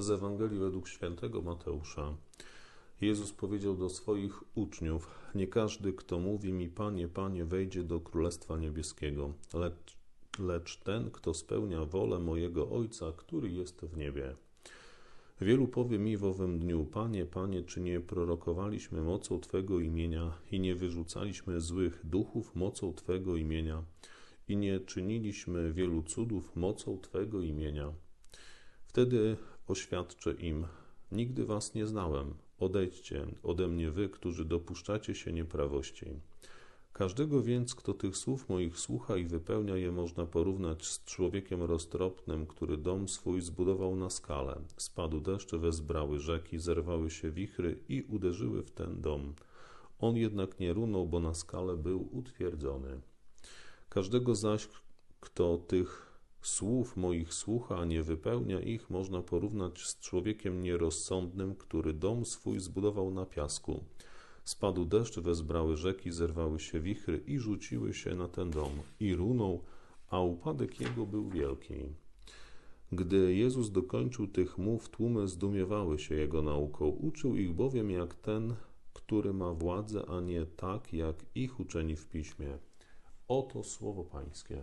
Z Ewangelii według świętego Mateusza. Jezus powiedział do swoich uczniów: Nie każdy, kto mówi mi, Panie, Panie, wejdzie do Królestwa Niebieskiego, lecz, lecz ten, kto spełnia wolę mojego Ojca, który jest w niebie. Wielu powie mi w owym dniu: Panie, Panie, czy nie prorokowaliśmy mocą Twego imienia i nie wyrzucaliśmy złych duchów mocą Twego imienia i nie czyniliśmy wielu cudów mocą Twego imienia? Wtedy oświadczę im: Nigdy Was nie znałem. Odejdźcie ode mnie, wy, którzy dopuszczacie się nieprawości. Każdego więc, kto tych słów moich słucha i wypełnia je, można porównać z człowiekiem roztropnym, który dom swój zbudował na skale. Spadł deszcz, wezbrały rzeki, zerwały się wichry i uderzyły w ten dom. On jednak nie runął, bo na skale był utwierdzony. Każdego zaś, kto tych słów moich słucha, a nie wypełnia ich, można porównać z człowiekiem nierozsądnym, który dom swój zbudował na piasku. Spadł deszcz, wezbrały rzeki, zerwały się wichry i rzuciły się na ten dom. I runął, a upadek jego był wielki. Gdy Jezus dokończył tych mów, tłumy zdumiewały się jego nauką. Uczył ich bowiem jak ten, który ma władzę, a nie tak jak ich uczeni w piśmie. Oto słowo Pańskie.